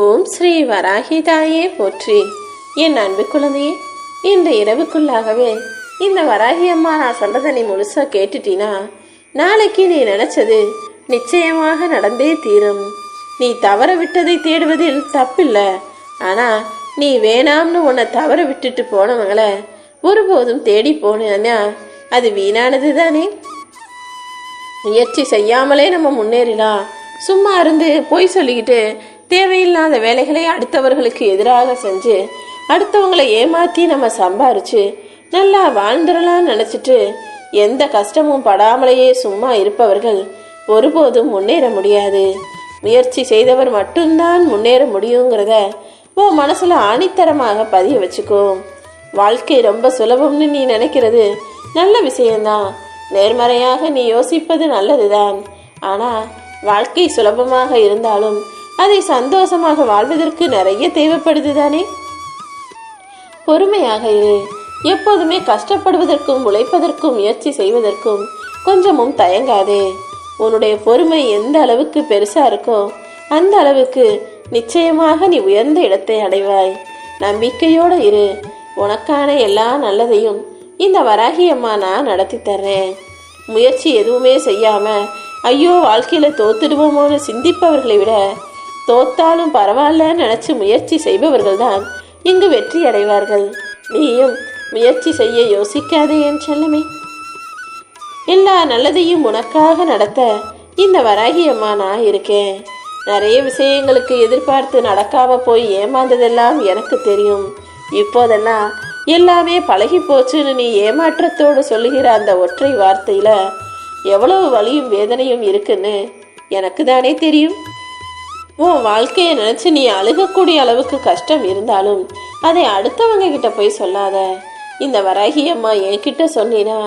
ஓம் ஸ்ரீ வராகிதாயே போற்றி. என் அன்பு குழந்தையே இந்த இரவுக்குள்ளாகவே இந்த வராகி அம்மா நான் சொல்றதை நீ முழுசா கேட்டுட்டினா? நாளைக்கு நீ நினைச்சது நிச்சயமாக நடந்தே தீரும். நீ தவற விட்டதை தேடுவதில் தப்பில்லை. ஆனா நீ வேணாம்னு உன்னை தவற விட்டுட்டு போனவங்கள ஒருபோதும் தேடி போனா அது வீணானது தானே? முயற்சி செய்யாமலே நம்ம முன்னேறினா சும்மா இருந்து பொய் சொல்லிக்கிட்டு தேவையில்லாத வேலைகளை அடுத்தவர்களுக்கு எதிராக செஞ்சு அடுத்தவங்களை ஏமாற்றி நம்ம சம்பாரிச்சு நல்லா வாழ்ந்துடலாம்னு நினச்சிட்டு எந்த கஷ்டமும் படாமலேயே சும்மா இருப்பவர்கள் ஒருபோதும் முன்னேற முடியாது. முயற்சி செய்தவர் மட்டும்தான் முன்னேற முடியுங்கிறத உன் மனசில் ஆணித்தரமாக பதிய வச்சுக்கோ. வாழ்க்கை ரொம்ப சுலபம்னு நீ நினைக்கிறது நல்ல விஷயம்தான். நேர்மறையாக நீ யோசிப்பது நல்லதுதான். ஆனால் வாழ்க்கை சுலபமாக இருந்தாலும் அதை சந்தோஷமாக வாழ்வதற்கு நிறைய தேவைப்படுது தானே பொறுமையாக இரு. எப்போதுமே கஷ்டப்படுவதற்கும் உழைப்பதற்கும் முயற்சி செய்வதற்கும் கொஞ்சமும் தயங்காதே. உன்னுடைய பொறுமை எந்த அளவுக்கு பெருசா இருக்கோ அந்த அளவுக்கு நிச்சயமாக நீ உயர்ந்த இடத்தை அடைவாய். நம்பிக்கையோடு இரு. உனக்கான எல்லா நல்லதையும் இந்த வராகி அம்மா நான் நடத்தி தர்றேன். முயற்சி எதுவுமே செய்யாம ஐயோ வாழ்க்கையில தோத்துடுவோமோன்னு சிந்திப்பவர்களை விட தோத்தாலும் பரவாயில்லன்னு நினைச்சு முயற்சி செய்பவர்கள் தான் இங்கு வெற்றி அடைவார்கள் நீயும் முயற்சி செய்ய யோசிக்காதே என் செல்லமே. எல்லா நல்லதையும் உனக்காக நடத்த இந்த வராகி அம்மா நான் இருக்கேன். நிறைய விஷயங்களுக்கு எதிர்பார்த்து நடக்காம போய் ஏமாந்ததெல்லாம் எனக்கு தெரியும். இப்போதெல்லாம் எல்லாமே பழகி போச்சுன்னு நீ ஏமாற்றத்தோடு சொல்லுகிற அந்த ஒற்றை வார்த்தையில எவ்வளவு வலியும் வேதனையும் இருக்குன்னு எனக்கு தானே தெரியும். உன் வாழ்க்கையை நினைச்சு நீ அழுகக்கூடிய அளவுக்கு கஷ்டம் இருந்தாலும் அதை அடுத்தவங்க கிட்ட போய் சொல்லாத. இந்த வராகி அம்மா என்கிட்ட சொன்னினா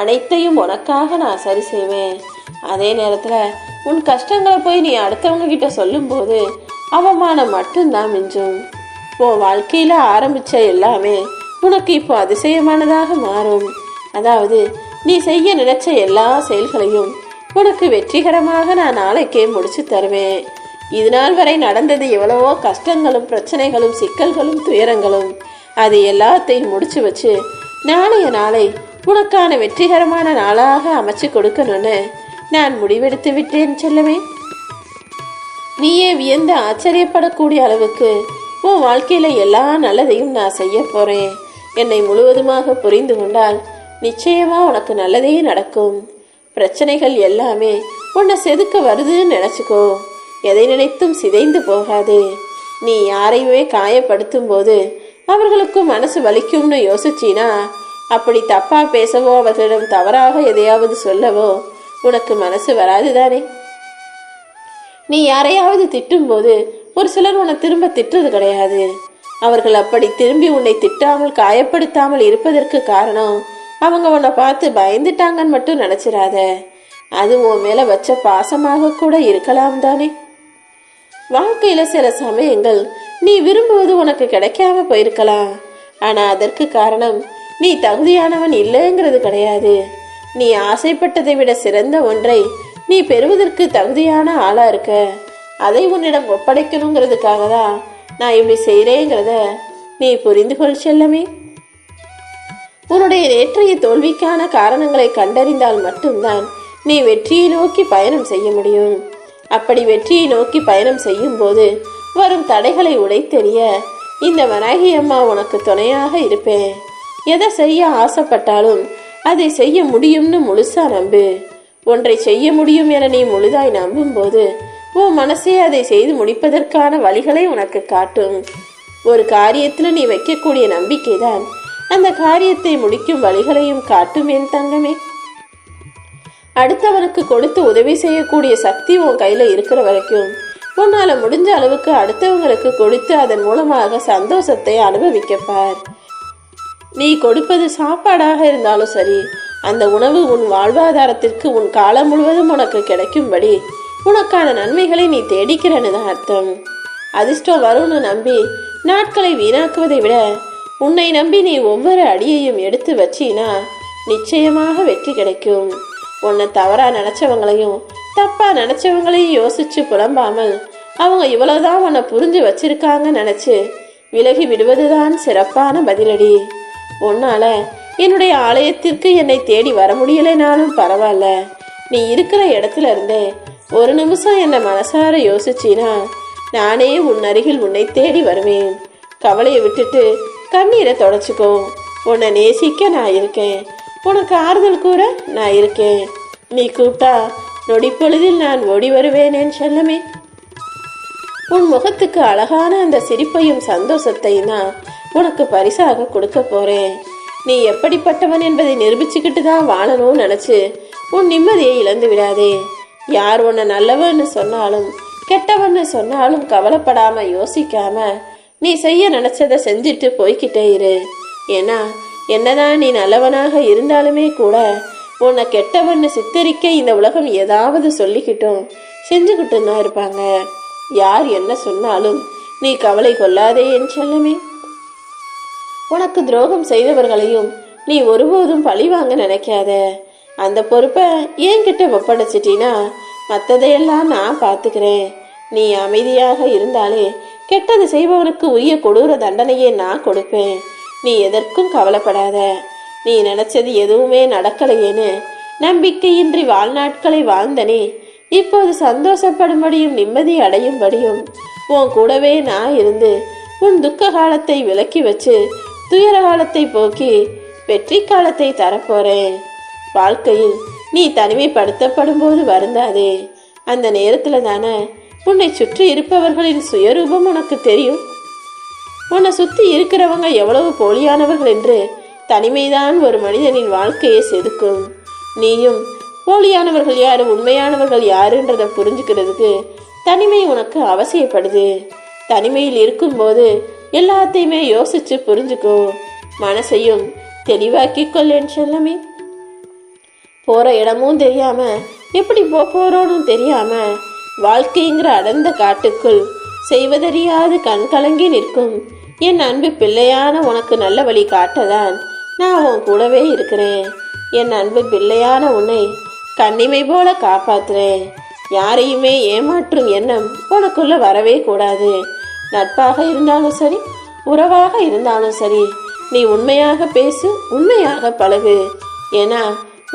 அனைத்தையும் உனக்காக நான் சரி செய்வேன். அதே நேரத்துல உன் கஷ்டங்களை போய் நீ அடுத்தவங்க கிட்ட சொல்லும்போது அவமானம் மட்டும்தான் மிஞ்சும். உன் வாழ்க்கையில ஆரம்பிச்ச எல்லாமே உனக்கு இப்போ அதிசயமானதாக மாறும். அதாவது நீ செய்ய நினைச்ச எல்லா செயல்களையும் உனக்கு வெற்றிகரமாக நான் நாளைக்கே முடிச்சு தருவேன். இதுநாள் வரை நடந்தது எவ்வளவோ கஷ்டங்களும் பிரச்சனைகளும் சிக்கல்களும் துயரங்களும். அது எல்லாத்தையும் முடிச்சு வச்சு நாளைய நாளை உனக்கான வெற்றிகரமான நாளாக அமைச்சு கொடுக்கணும்னு நான் முடிவெடுத்து விட்டேன் செல்லவே நீயே வியந்து ஆச்சரியப்படக்கூடிய அளவுக்கு உன் வாழ்க்கையில எல்லா நல்லதையும் நான் செய்ய போறேன். என்னை முழுவதுமாக புரிந்து கொண்டால் நிச்சயமா உனக்கு நல்லதே நடக்கும். பிரச்சனைகள் எல்லாமே உன்னை செதுக்க வருதுன்னு நினைச்சுக்கோ. எதை நினைத்தும் சிதைந்து போகாதே. நீ யாரையுமே காயப்படுத்தும் போது அவர்களுக்கும் மனசு வலிக்கும்னு யோசிச்சினா அப்படி தப்பா பேசவோ அவர்களிடம் தவறாக எதையாவது சொல்லவோ உனக்கு மனசு வராதுதானே நீ யாரையாவது திட்டும்போது ஒரு சிலர் உன்னை திரும்ப திட்டுறது கிடையாது. அவர்கள் அப்படி திரும்பி உன்னை திட்டாமல் காயப்படுத்தாமல் இருப்பதற்கு காரணம் அவங்க உன்னை பார்த்து பயந்துட்டாங்கன்னு மட்டும் நினைச்சிடாத அது உன் மேல வச்ச பாசமாக கூட இருக்கலாம் தானே. வாழ்க்கையில சில சமயங்கள் நீ விரும்புவது உனக்கு கிடைக்காம போயிருக்கலாம். ஆனா அதற்கு காரணம் நீ தகுதியானவன் இல்லைங்கிறது கிடையாது. நீ ஆசைப்பட்டதை விட சிறந்த ஒன்றை நீ பெறுவதற்கு தகுதியான ஆளா இருக்க. அதை உன்னிடம் ஒப்படைக்கணுங்கிறதுக்காக தான் நான் இப்படி செய்கிறேங்கிறத நீ புரிந்து கொள் செல்லமே. உன்னுடைய நேற்றைய தோல்விக்கான காரணங்களை கண்டறிந்தால் மட்டும்தான் நீ வெற்றியை நோக்கி பயணம் செய்ய முடியும். அப்படி வெற்றியை நோக்கி பயணம் செய்யும் போது வரும் தடைகளை உடைத்தெறிய இந்த வராகி அம்மா உனக்கு துணையாக இருப்பேன். எதை செய்ய ஆசைப்பட்டாலும் அதை செய்ய முடியும்னு முழுசா நம்பு. ஒன்றை செய்ய முடியும் என நீ முழுதாய் நம்பும் போது உன் மனசே அதை செய்து முடிப்பதற்கான வழிகளை உனக்கு காட்டும். ஒரு காரியத்தில் நீ வைக்கக்கூடிய நம்பிக்கைதான். அந்த காரியத்தை முடிக்கும் வழிகளையும் காட்டும் என் தங்கமே. அடுத்தவனுக்கு கொடுத்து உதவி செய்யக்கூடிய சக்தி உன் கையில இருக்கிற வரைக்கும். உன்னால முடிஞ்ச அளவுக்கு அடுத்தவங்களுக்கு கொடுத்து அதன் மூலமாக சந்தோஷத்தை அனுபவிக்கப்பார் நீ கொடுப்பது சாப்பாடாக இருந்தாலும் சரி அந்த உணவு உன் வாழ்வாதாரத்திற்கு உன் காலம் முழுவதும் உனக்கு கிடைக்கும்படி உனக்கான நன்மைகளை நீ தேடிக்கிறன்னு தான் அர்த்தம். அதிர்ஷ்டம் வரும்னு நம்பி நாட்களை வீணாக்குவதை விட உன்னை நம்பி நீ ஒவ்வொரு அடியையும் எடுத்து வச்சினா நிச்சயமாக வெற்றி கிடைக்கும். உன்னை தவறாக நினச்சவங்களையும் தப்பாக நினச்சவங்களையும் யோசிச்சு புலம்பாமல் அவங்க இவ்வளோதான் உன்னை புரிஞ்சு வச்சிருக்காங்கன்னு நினச்சி விலகி விடுவதுதான் சிறப்பான பதிலடி. உன்னால் என்னுடைய ஆலயத்திற்கு என்னை தேடி வர முடியலைனாலும் பரவாயில்ல. நீ இருக்கிற இடத்துல இருந்தே ஒரு நிமிஷம் என்னை மனசார யோசிச்சினா நானே உன் அருகில் உன்னை தேடி வருவேன். கவலையை விட்டுட்டு கண்ணீரை தொடச்சிக்கோ. உன்னை நேசிக்க நான் இருக்கேன். உனக்கு ஆறுதல் கூற நான் இருக்கேன். நீ கூப்பிட்டா நொடிப்பொழுதில் நான் ஓடி வருவேனேன் செல்லமே. உன் முகத்துக்கு அழகான அந்த சிரிப்பையும் சந்தோஷத்தையும் தான் உனக்கு பரிசாக கொடுக்க போறேன். நீ எப்படிப்பட்டவன் என்பதை நிரூபிச்சுக்கிட்டு தான் வாழணும்னு நினைச்சு உன் நிம்மதியை இழந்து விடாதே. யார் உன்னை நல்லவன்னு சொன்னாலும் கெட்டவன்னு சொன்னாலும் கவலைப்படாம யோசிக்காம நீ செய்ய நினைச்சதை செஞ்சுட்டு போய்கிட்டே இரு. ஏன்னா என்னதான் நீ நல்லவனாக இருந்தாலுமே கூட உன்னை கெட்டவன்னு சித்தரிக்க இந்த உலகம் ஏதாவது சொல்லிக்கிட்டும் செஞ்சுக்கிட்டும் தான் இருப்பாங்க. யார் என்ன சொன்னாலும் நீ கவலை கொள்ளாதே என் செல்லமே. உனக்கு துரோகம் செய்தவர்களையும் நீ ஒருபோதும் பழி வாங்க நினைக்காத. அந்த பொறுப்பை என்கிட்ட ஒப்படைச்சிட்டினா மற்றதையெல்லாம் நான் பார்த்துக்கிறேன். நீ அமைதியாக இருந்தாலே கெட்டது செய்பவனுக்கு உரிய கொடூர தண்டனையை நான் கொடுப்பேன். நீ எதற்கும் கவலைப்படாத. நீ நினைச்சது எதுவுமே நடக்கலையேன்னு நம்பிக்கையின்றி வாழ்நாட்களை வாழ்ந்தனே. இப்போது சந்தோஷப்படும்படியும் நிம்மதி அடையும்படியும் உன் கூடவே நான் இருந்து உன் துக்க காலத்தை விலக்கி வச்சு துயர காலத்தை போக்கி வெற்றி காலத்தை தரப்போறேன். வாழ்க்கையில் நீ தனிமைப்படுத்தப்படும் போது வருந்தாதே. அந்த நேரத்துல தானே உன்னை சுற்றி இருப்பவர்களின் சுயரூபம் உனக்கு தெரியும். உன்னை சுத்தி இருக்கிறவங்க எவ்வளவு போலியானவர்கள் என்று தனிமைதான் ஒரு மனிதனின் வாழ்க்கையை செதுக்கும். நீயும் போலியானவர்கள் யாரு உண்மையானவர்கள் யாருன்றதை புரிஞ்சுக்கிறதுக்கு தனிமை உனக்கு அவசியப்படுது. தனிமையில் இருக்கும்போது எல்லாத்தையுமே யோசிச்சு புரிஞ்சுக்கோ. மனசையும் தெளிவாக்கி கொள்ளேன் செல்லமே. போற இடமும் தெரியாம எப்படி போக போறோன்னு தெரியாம வாழ்க்கைங்கிற அடர்ந்த காட்டுக்குள் செய்வதறியாது கண் கலங்கி நிற்கும் என் அன்பு பிள்ளையான உனக்கு நல்ல வழி காட்டதான் நான் உன் கூடவே இருக்கிறேன். என் அன்பு பிள்ளையான உன்னை கண்ணிமை போல காப்பாத்துறேன். யாரையுமே ஏமாற்றும் எண்ணம் உனக்குள்ள வரவே கூடாது. நட்பாக இருந்தாலும் சரி உறவாக இருந்தாலும் சரி நீ உண்மையாக பேசு உண்மையாக பழகு. ஏன்னா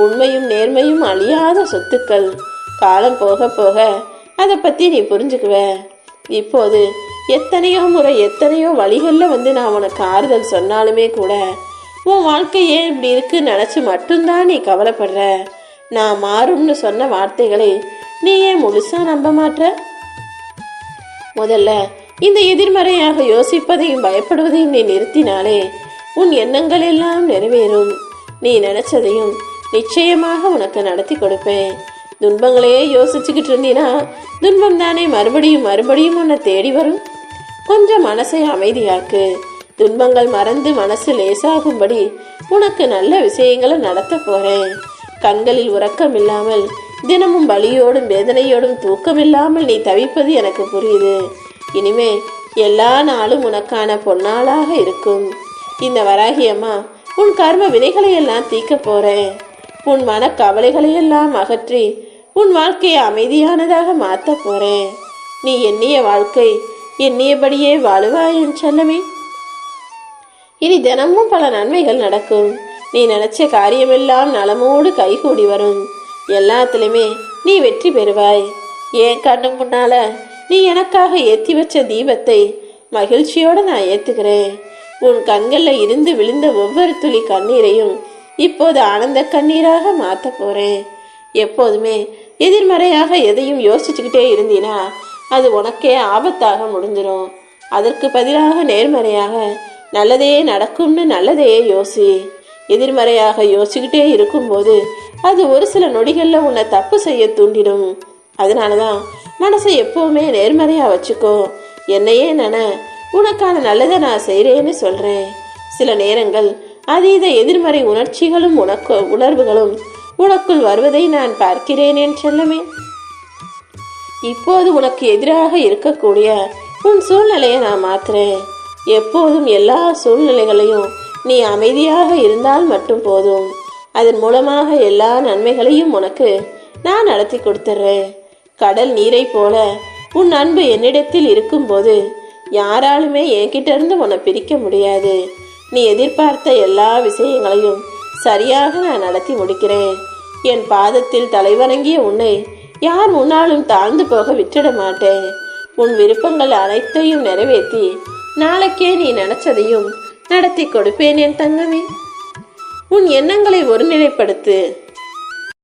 உண்மையும் நேர்மையும் அழியாத சொத்துக்கள். காலம் போக போக அதை பற்றி நீ புரிஞ்சுக்குவ. இப்போது எத்தனையோ முறை எத்தனையோ வழிகளில் வந்து நான் உனக்கு ஆறுதல் சொன்னாலுமே கூட உன் வாழ்க்கை ஏன் இப்படி இருக்குன்னு நினச்சி மட்டும்தான் நீ கவலைப்படுற? நான் மாறும்னு சொன்ன வார்த்தைகளை நீ ஏன் முழுசாக நம்ப மாட்ட? முதல்ல இந்த எதிர்மறையாக யோசிப்பதையும் பயப்படுவதையும் நீ நிறுத்தினாலே உன் எண்ணங்கள் எல்லாம் நிறைவேறும். நீ நினைச்சதையும் நிச்சயமாக உனக்கு நடத்தி கொடுப்பேன். துன்பங்களையே யோசிச்சுக்கிட்டு இருந்தீனா துன்பம் தானே மறுபடியும் மறுபடியும் உன்னை தேடி வரும்? கொஞ்சம் மனசை அமைதியாக்கு. துன்பங்கள் மறந்து மனசு லேசாகும்படி உனக்கு நல்ல விஷயங்களை நடத்த போறேன். கண்களில் உறக்கம் இல்லாமல் தினமும் வலியோடும் வேதனையோடும் தூக்கம் இல்லாமல் நீ தவிப்பது எனக்கு புரியுது. இனிமே எல்லா நாளும் உனக்கான பொன்னாளாக இருக்கும். இந்த வராகி அம்மா உன் கர்ம வினைகளை எல்லாம் தீக்க போறேன். உன் மன கவலைகளையெல்லாம் அகற்றி உன் வாழ்க்கையை அமைதியானதாக மாற்ற போறேன். நீ எண்ணிய வாழ்க்கை எண்ணியபடியே வாழுவாய் என் செல்லமே. இனி தினமும் பல நன்மைகள் நடக்கும். நீ நினைச்ச காரியமெல்லாம் நலமோடு கைகூடி வரும். எல்லாத்துலேயுமே நீ வெற்றி பெறுவாய். ஏன் கண்ணு முன்னால நீ எனக்காக ஏத்தி வச்ச தீபத்தை மகிழ்ச்சியோடு நான் ஏத்துக்கிறேன். உன் கண்களில் இருந்து விழுந்த ஒவ்வொரு துளி கண்ணீரையும் இப்போது ஆனந்த கண்ணீராக மாற்ற போறேன். எப்போதுமே எதிர்மறையாக எதையும் யோசிச்சுக்கிட்டே இருந்தீனா அது உனக்கே ஆபத்தாக முடிஞ்சிடும் அதற்கு பதிலாக நேர்மறையாக நல்லதே நடக்கும்னு நல்லதையே யோசி. எதிர்மறையாக யோசிச்சுக்கிட்டே இருக்கும்போது அது ஒரு சில நொடிகளில் உன்னை தப்பு செய்ய தூண்டிடும். அதனால தான் மனசை எப்போவுமே நேர்மறையாக வச்சுக்கோ. என்னையே நன உனக்கான நல்லதை நான் செய்கிறேன்னு சொல்கிறேன் சில நேரங்கள் அதீத எதிர்மறை உணர்ச்சிகளும் உனக்கு உணர்வுகளும் உனக்குள் வருவதை நான் பார்க்கிறேன் செல்லமே. இப்போது உனக்கு எதிராக இருக்கக்கூடிய உன் சூழ்நிலையை நான் மாத்துறேன். எப்போதும் எல்லா சூழ்நிலைகளையும் நீ அமைதியாக இருந்தால் மட்டும் போதும். அதன் மூலமாக எல்லா நன்மைகளையும் உனக்கு நான் நடத்தி கொடுத்துட்றேன் கடல் நீரை போல உன் அன்பு என்னிடத்தில் இருக்கும்போது யாராலுமே என்கிட்ட இருந்து உன்னை பிரிக்க முடியாது. நீ எதிர்பார்த்த எல்லா விஷயங்களையும் சரியாக நான் நடத்தி முடிக்கிறேன். என் பாதத்தில் தலைவணங்கிய உன்னை யார் முன்னாலும் தாழ்ந்து போக விட்டுட மாட்டேன். உன் விருப்பங்கள் அனைத்தையும் நிறைவேற்றி நாளைக்கே நீ நினைச்சதையும் நடத்தி கொடுப்பேன் என் தங்கமே. உன் எண்ணங்களை ஒருநிலைப்படுத்து.